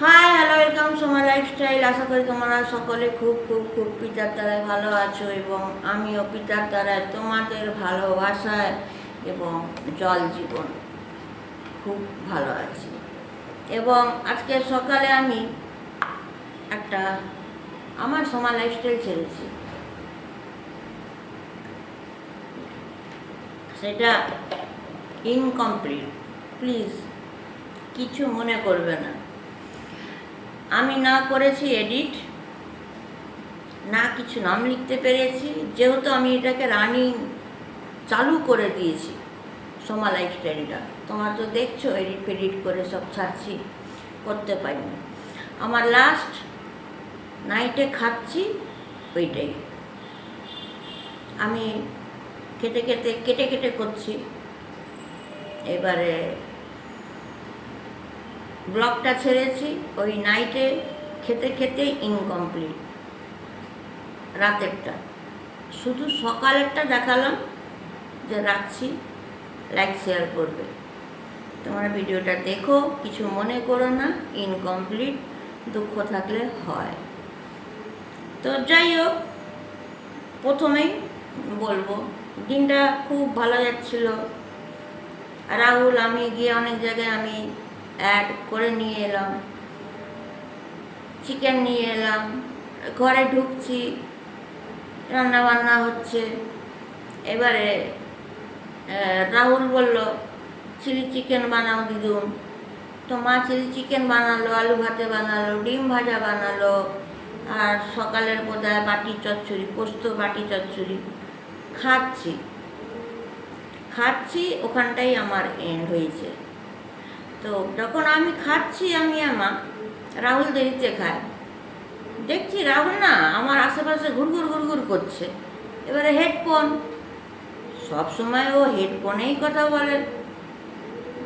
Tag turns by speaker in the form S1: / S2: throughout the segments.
S1: Hi hello welcome Soma lifestyle আশা করি তোমরা সকলে খুব খুব খুব পিতার দ্বারায় ভালো আছো এবং আমিও পিতার দ্বারায় তোমাদের ভালোবাসায় এবং জল জীবন খুব ভালো আছি। এবং আজকে সকালে আমি একটা আমার সোমা লাইফস্টাইল ছেড়েছি। সেটা ইনকমপ্লিট প্লিজ কিছু মনে করবে না। আমি না করেছি এডিট না কিছু নাম লিখতে পেরেছি, যেহেতু আমি এটাকে রানিং চালু করে দিয়েছি, সোমা লাইফ লাইফস্টাইলটা তোমার তো দেখছ এডিট ফেডিট করে সব ছাড়ছি, করতে পারিনি। আমার লাস্ট নাইটে খাচ্ছি ওইটাই। আমি কেটে কেটে কেটে কেটে করছি। এবারে ব্লগটা ছেড়েছি, ওই নাইটে খেতে খেতে ইনকমপ্লিট রাতেরটা। শুধু সকালেরটা দেখালাম যে রাখছি লাইক শেয়ার করবে। তোমরা ভিডিওটা দেখো, কিছু মনে করো না ইনকমপ্লিট দুঃখ থাকলে হয়। তো যাই হোক, প্রথমেই বলব, দিনটা খুব ভালো যাচ্ছিল। রাহুল, আমি গিয়ে অনেক জায়গায় আমি অ্যাড করে নিয়ে এলাম। চিকেন নিয়ে এলাম। ঘরে ঢুকছি রান্না বান্না হচ্ছে। এবারে রাহুল বলল, চিলি চিকেন বানাও দিদুন তো মা চিলি চিকেন বানালো, আলু ভাতে বানালো, ডিম ভাজা বানালো, আর সকালের বোধহয় বাটি চচ্চড়ি, পোস্ত বাটি চচ্চড়ি। খাচ্ছি। খাচ্ছি, ওখানটাই আমার এন্ড হয়েছে। তো যখন আমি খাচ্ছি, আমি আমা রাহুল দেরিতে খায়। দেখছি রাহুল না, আমার আশেপাশে ঘুরঘুর ঘুরঘুর করছে। এবারে হেডফোন সব সময় ও হেডফোনেই কথা বলে।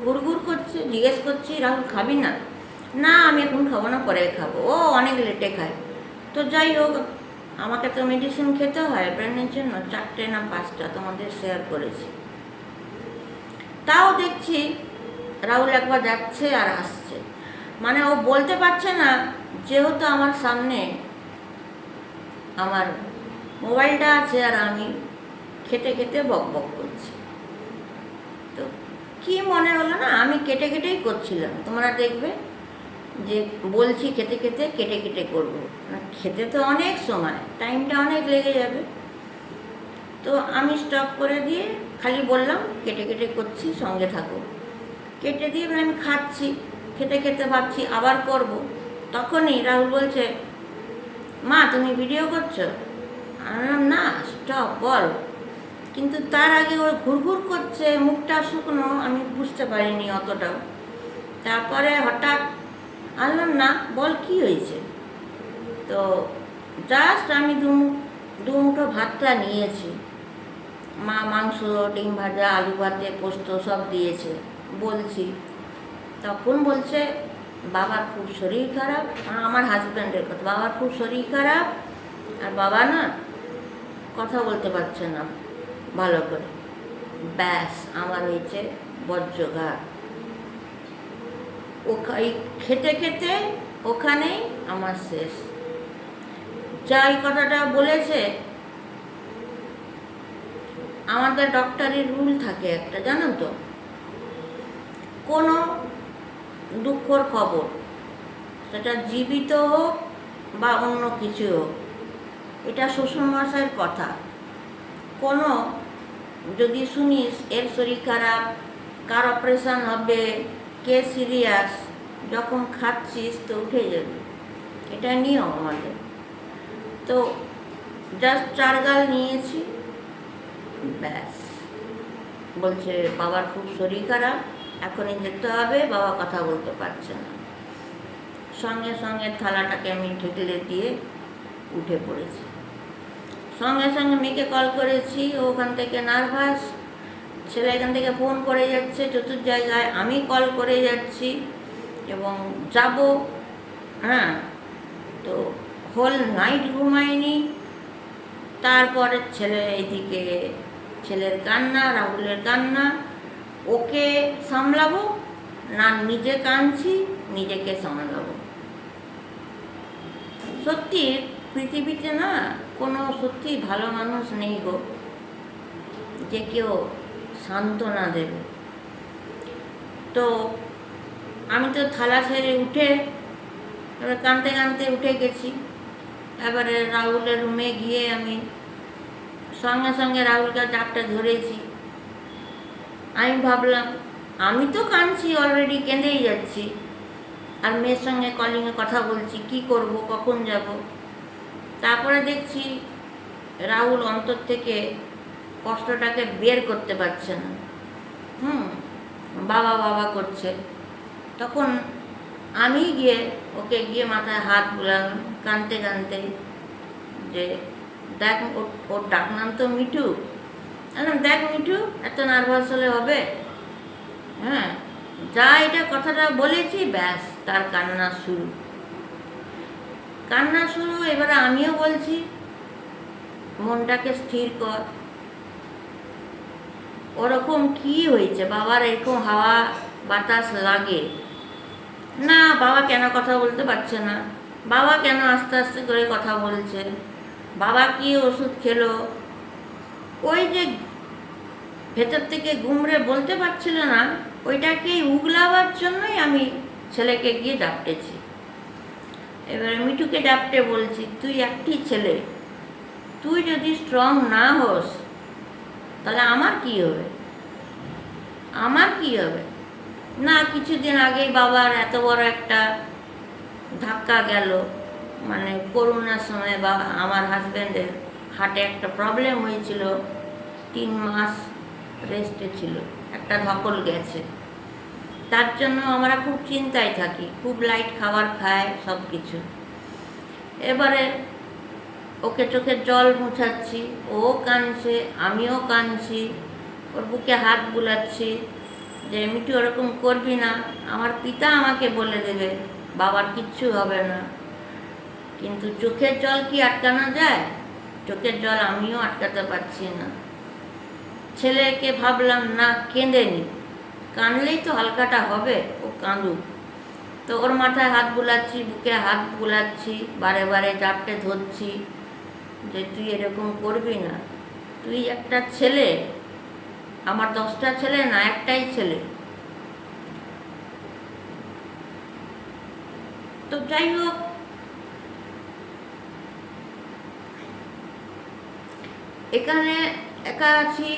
S1: ঘুরঘুর করছে, জিজ্ঞেস করছি, রাহুল, খাবি না? না, আমি এখন খাব না, পরে খাব। ও অনেক লেটে খায়। তো যাই হোক, আমাকে তো মেডিসিন খেতে হয় ব্রেনের জন্য চারটে না পাঁচটা তোমাদের শেয়ার করেছি। তাও দেখছি রাহুল একবার যাচ্ছে আর আসছে। মানে ও বলতে পারছে না, যেহেতু আমার সামনে আমার মোবাইলটা আছে আর আমি খেতে খেতে বক বক করছি। তো কি মনে হলো না? আমি কেটে কেটেই করছিলাম। তোমরা দেখবে যে বলছি খেতে খেতে কেটে কেটে করব। না খেতে তো অনেক সময়, টাইমটা অনেক লেগে যাবে। তো আমি স্টপ করে দিয়ে খালি বললাম, কেটে কেটে করছি, সঙ্গে থাকো। কেটে দিয়ে আমি খাচ্ছি, খেতে খেতে ভাবছি, আবার করব। তখনই রাহুল বলছে, মা, তুমি ভিডিও করছ? আমি বললাম, না স্টপ বল। কিন্তু তার আগে ওর ঘুরঘুর করছে, মুখটা শুকনো, আমি বুঝতে পারিনি অতটাও। তারপরে হঠাৎ আনলাম না, বল, কি হয়েছে? তো জাস্ট আমি দু দু মুঠো ভাতটা নিয়েছি। মা মাংস, ডিম ভাজা, আলু ভাতে, পোস্ত সব দিয়েছে। বলছি। তখন বলছে, বাবার খুব শরীর খারাপ আমার হাজব্যান্ডের কথা। বাবার খুব শরীর খারাপ, আর বাবা না কথা বলতে পারছে না ভালো করে। ব্যাস, আমার হয়েছে বজ্রঘাত। ওখাই খেতে খেতে ওখানেই আমার শেষ। যা এই কথাটা বলেছে, আমাদের ডক্টরের রুল থাকে একটা, জানো তো? কোনো দুঃখর খবর। সেটা জীবিত হোক বা অন্য কিছু হোক। এটা শ্বশুরমশাইয়ের কথা। কোনো যদি শুনিস, এর শরীর খারাপ, কার অপারেশান হবে, কে সিরিয়াস যখন খাচ্ছিস তো উঠে যাবে। এটা নিয়ম আমাদের। তো জাস্ট চার গাল নিয়েছি, ব্যাস। বলছে, বাবার খুব শরীর খারাপ। এখনই যেতে হবে, বাবা কথা বলতে পারছে না। সঙ্গে সঙ্গে থালাটাকে আমি ঠেকলে দিয়ে উঠে পড়েছি। সঙ্গে সঙ্গে মেয়েকে কল করেছি ওখান থেকে নার্ভাস ছেলে এখান থেকে ফোন করে যাচ্ছে, চতুর জায়গায় আমি কল করে যাচ্ছি এবং যাব হ্যাঁ। তো হোল নাইট ঘুমাইনি, তারপরে ছেলে এইদিকে ছেলের কান্না, রাহুলের কান্না ওকে সামলাবো, না নিজে কাঁদছি, নিজেকে সামলাবো। সত্যি, পৃথিবীতে না কোনো সত্যি ভালো মানুষ নেই গো, যে কেউ সান্ত্বনা দেবে। তো আমি তো থালা ছেড়ে উঠে, এবার কাঁদতে কাঁদতে উঠে গেছি। এবারে রাহুলের রুমে গিয়ে আমি সঙ্গে সঙ্গে রাহুলকে চাপটা ধরেছি। আমি ভাবলাম, আমি তো কাঁদছি অলরেডি কেঁদেই যাচ্ছি। আর মেয়ের সঙ্গে কলিংয়ে কথা বলছি, কি করব, কখন যাব? তারপরে দেখছি, রাহুল অন্তর থেকে কষ্টটাকে বের করতে পারছে না। হুম, বাবা বাবা করছে। তখন আমি গিয়ে, ওকে গিয়ে মাথায় হাত বুলালাম, কানতে কানতে, যে দেখ, ওর ডাক নাম তো মিঠু। বললাম দেখ মিঠু, এত নার্ভাস হলে হবে। হ্যাঁ যা এটা কথাটা বলেছি, ব্যাস, তার কান্না শুরু। কান্না শুরু, এবারে আমিও বলছি, মনটাকে স্থির কর। ওরকম কি হয়েছে? বাবার এরকম হাওয়া বাতাস লাগে। না, বাবা কেন কথা বলতে পারছে না? বাবা কেন আস্তে আস্তে করে কথা বলছে? বাবা কি ওষুধ খেলো? ওই যে ভেতর থেকে গুমড়ে বলতে পারছিল না, ওইটাকে উগলাবার জন্যই আমি ছেলেকে গিয়ে ডাপটেছি এবারে মিঠুকে ডাপটে বলছি, তুই একটি ছেলে, তুই যদি স্ট্রং না হোস, তাহলে আমার কি হবে? আমার কি হবে? না, কিছুদিন আগেই বাবার এত বড় একটা ধাক্কা গেল মানে করোনার সময় বা আমার হাজব্যান্ডের হার্টে একটা প্রবলেম হয়েছিল, তিন মাস রেস্টে ছিল, একটা ধকল গেছে। তার জন্য আমরা খুব চিন্তায় থাকি, খুব লাইট খাবার খায় সব কিছু এবারে ওকে চোখে জল মুছাচ্ছি, ও কাঁদছে, আমিও কাঁদছি, ওর বুকে হাত বুলাচ্ছি যে, মিঠু, ওরকম করবি না। আমার পিতা আমাকে বলে দেবে, বাবার কিচ্ছু হবে না। কিন্তু চোখের জল কি আটকানো যায়? চোখের জল আমিও আটকাতে পারছি না। ছেলেকে ভাবলাম, না কেঁদে নি কাঁদলেই তো হালকাটা হবে, ও কাঁদুক। তো ওর মাথায় হাত বুলাচ্ছি, বুকে হাত বুলাচ্ছি, বারে বারে চাপটে ধরছি যে, তুই এরকম করবি না। তুই একটা ছেলে। আমার দশটা ছেলে না, একটাই ছেলে। তো যাই হোক, এখানে একা আছি।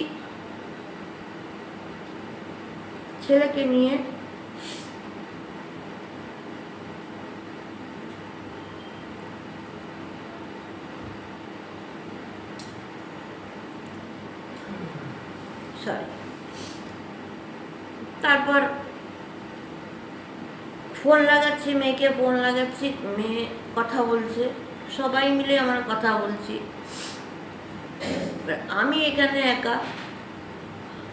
S1: ছেলেকে নিয়ে তারপর ফোন লাগাচ্ছি, মেয়েকে ফোন লাগাচ্ছি, মেয়ে কথা বলছে। সবাই মিলে আমরা কথা বলছি। আমি এখানে একা।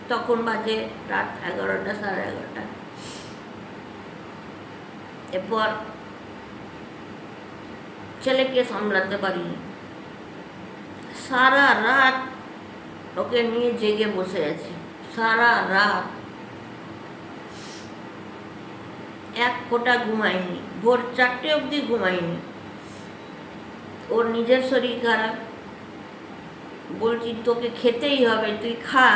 S1: তখন বাজে রাত এগারোটা, সাড়ে এগারোটা। এরপর ছেলেকে সামলাতে পারিনি সারা রাত ওকে নিয়ে জেগে বসে আছি, সারা রাত। এক ফোঁটা ঘুমাইনি, ভোর চারটে অবধি ঘুমাইনি। ওর নিজের শরীর খারাপ। বলছি, তোকে খেতেই হবে, তুই খা।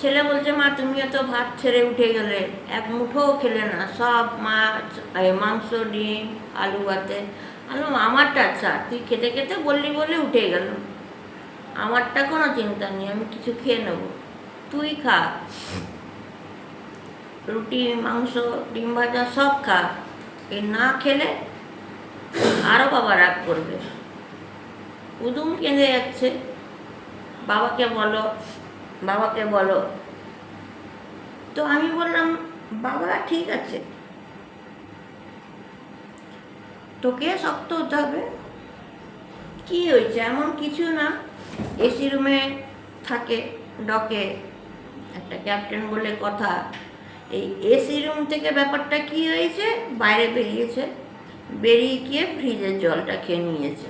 S1: ছেলে বলছে, মা তুমিও তো ভাত ছেড়ে উঠে গেলে, এক মুঠোও খেলে না, সব মাছ মাংস, ডিম, আলু, ভাতে। আলু আমারটা আচ্ছা তুই খেতে খেতে বললি বলে উঠে গেল। আমারটা কোনো চিন্তা নেই, আমি কিছু খেয়ে নেব। তুই খা। রুটি, মাংস, ডিম ভাজা সব খা। এই না খেলে আরও বাবা রাগ করবে। উদুম কেঁদে যাচ্ছে। বাবাকে বলো বাবাকে বলো। তো আমি বললাম, বাবা, ঠিক আছে। তোকে শক্ত হতে হবে। কি হয়েছে? এমন কিছু না। এসি রুমে থাকে, ডকে। একটা ক্যাপ্টেন বলে কথা। এই এসি রুম থেকে ব্যাপারটা কি হয়েছে? বাইরে বেরিয়েছে। বেরিয়ে গিয়ে ফ্রিজের জলটা খেয়ে নিয়েছে।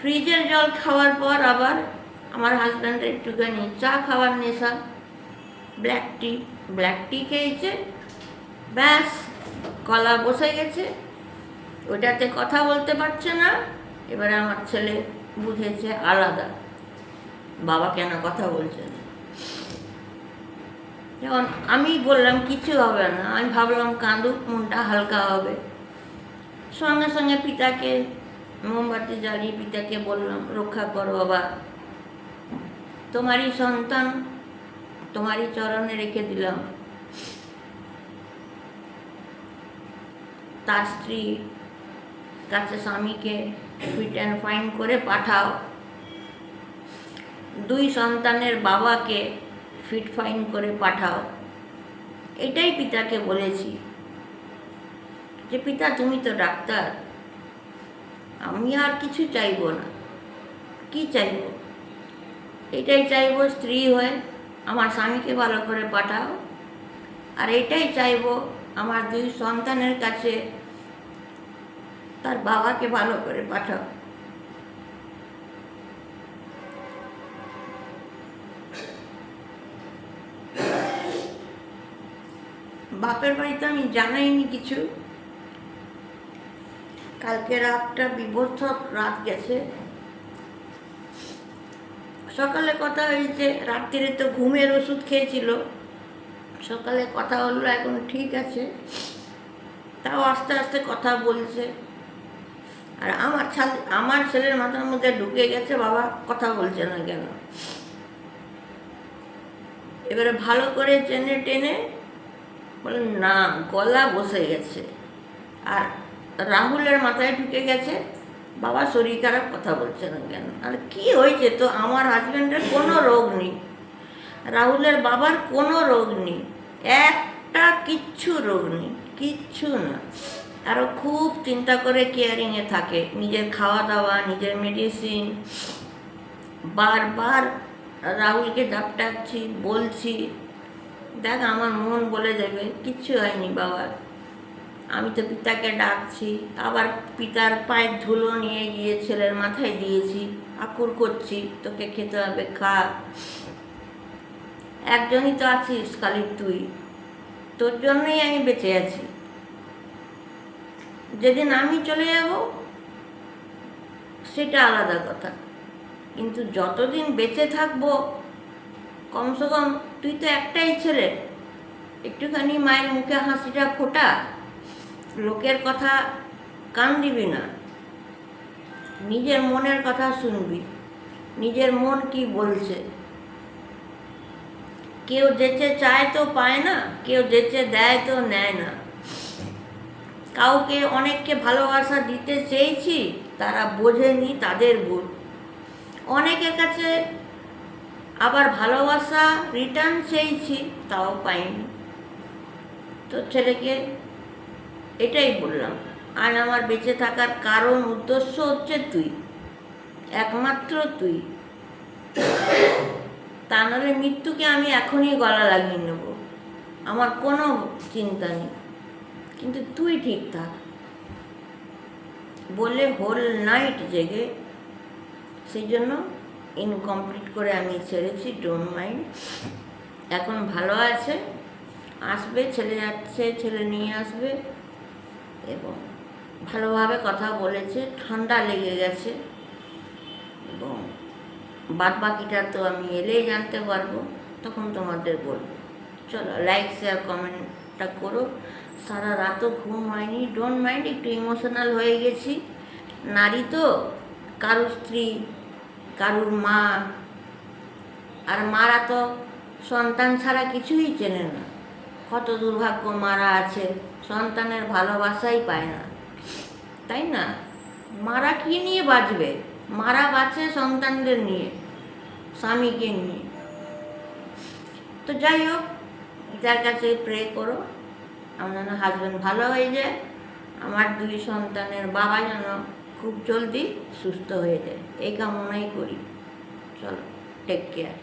S1: ফ্রিজের জল খাওয়ার পর আবার আমার হাজব্যান্ডের একটুখানি চা খাওয়ার নেশা। ব্ল্যাক টি ব্ল্যাক টি খেয়েছে। ব্যাস কলা বসে গেছে। ওইটাতে কথা বলতে পারছে না। এবারে আমার ছেলে বুঝেছে আলাদা। বাবা কেন কথা বলছে না? যেমন আমি বললাম, কিছু হবে না। আমি ভাবলাম, কাঁদুক, মনটা হালকা হবে। সঙ্গে সঙ্গে পিতাকে, মোমবাতি জ্বালিয়ে পিতাকে বললাম, রক্ষা করো বাবা। তোমারই সন্তান, তোমারই চরণে রেখে দিলাম। তার স্ত্রী কাছে স্বামীকে ফিট অ্যান্ড ফাইন করে পাঠাও। দুই সন্তানের বাবাকে ফিট ফাইন করে পাঠাও। এটাই পিতাকে বলেছি। যে পিতা, তুমি তো ডাক্তার। আমি আর কিছু চাইব না। কি চাইব? এটাই চাইব স্ত্রী হয়ে আমার স্বামীকে ভালো করে পাঠাও। আর এটাই চাইব আমার দুই সন্তানের কাছে তার বাবাকে ভালো করে পাঠাও। বাপের বাড়িতে আমি জানাইনি কিছু। কালকে রাতটা বিভৎসক রাত গেছে। সকালে কথা হয়েছে, রাত্রিরে তো ঘুমের ওষুধ খেয়েছিল। সকালে কথা হলো, এখন ঠিক আছে। তাও আস্তে আস্তে কথা বলছে। আর আমার ছাল আমার ছেলের মাথার মধ্যে ঢুকে গেছে, বাবা কথা বলছে না কেন? এবারে ভালো করে টেনে টেনে বলে, না, গলা বসে গেছে। আর রাহুলের মাথায় ঢুকে গেছে। বাবা শরীর খারাপ, কথা বলছে না কেন? আর কি হয়েছে তো? আমার হাজব্যান্ডের কোনো রোগ নেই। রাহুলের বাবার কোনো রোগ নেই। একটা কিচ্ছু রোগ নেই, কিচ্ছু না। আরও খুব চিন্তা করে কেয়ারিংয়ে থাকে। নিজের খাওয়া দাওয়া নিজের মেডিসিন বারবার রাহুলকে ডাকটাচ্ছি বলছি, দেখ আমার মন বলে দেবে, কিচ্ছু হয়নি বাবার। আমি তো পিতাকে ডাকছি, আবার পিতার পায়ের ধুলো নিয়ে গিয়ে ছেলের মাথায় দিয়েছি, আকুর করছি, তোকে খেতে হবে, খা। একজনই তো আছিস খালি তুই, তোর জন্যই আমি বেঁচে আছি। যেদিন আমি চলে যাব, সেটা আলাদা কথা। কিন্তু যতদিন বেঁচে থাকব, কমসে কম তুই তো একটাই ছেলে, একটুখানি মায়ের মুখে হাসিটা ফোটা। লোকের কথা কান দিবি না। নিজের মনের কথা শুনবি। নিজের মন কি বলছে? কেউ যেচে চায় তো পায় না, কেউ যেচে দেয় তো নেয় না। কাউকে অনেককে ভালোবাসা দিতে চেয়েছি, তারা বোঝেনি তাদের ভুল। অনেকের কাছে আবার ভালোবাসা রিটার্ন চেয়েছি, তাও পাইনি। তো ছেলেকে এটাই বললাম। আর আমার বেঁচে থাকার কারণ উদ্দেশ্য হচ্ছে তুই। একমাত্র তুই। তা নাহলে মৃত্যুকে আমি এখনই গলা লাগিয়ে নেব। আমার কোনো চিন্তা নেই। কিন্তু তুই ঠিক থাক। বলে হোল নাইট জেগে। সেই জন্য ইনকমপ্লিট করে আমি ছেড়েছি, ডোন্ট মাইন্ড। এখন ভালো আছে। আসবে, ছেলে যাচ্ছে, ছেলে নিয়ে আসবে। এবং ভালোভাবে কথা বলেছে, ঠান্ডা লেগে গেছে। এবং বাদ বাকিটা তো আমি এলেই জানতে পারব, তখন তোমাদের বলব। চলো লাইক শেয়ার কমেন্টটা করো। সারা রাতও ঘুম হয়নি। ডোন্ট মাইন্ড একটু ইমোশনাল হয়ে গেছি। নারী তো, কারুর স্ত্রী, কারুর মা, আর মারা তো সন্তান ছাড়া কিছুই চেনে না। কত দুর্ভাগ্য মারা আছে, সন্তানের ভালোবাসাই পায় না। তাই না? মারা কি নিয়ে বাঁচবে? মারা বাঁচে সন্তানদের নিয়ে, স্বামীকে নিয়ে। তো যাই হোক, যার কাছে প্রে করো আমার যেন হাজব্যান্ড ভালো হয়ে যায়, আমার দুই সন্তানের বাবা যেন খুব জলদি সুস্থ হয়ে যায়। এই কামনাই করি। চলো টেক কেয়ার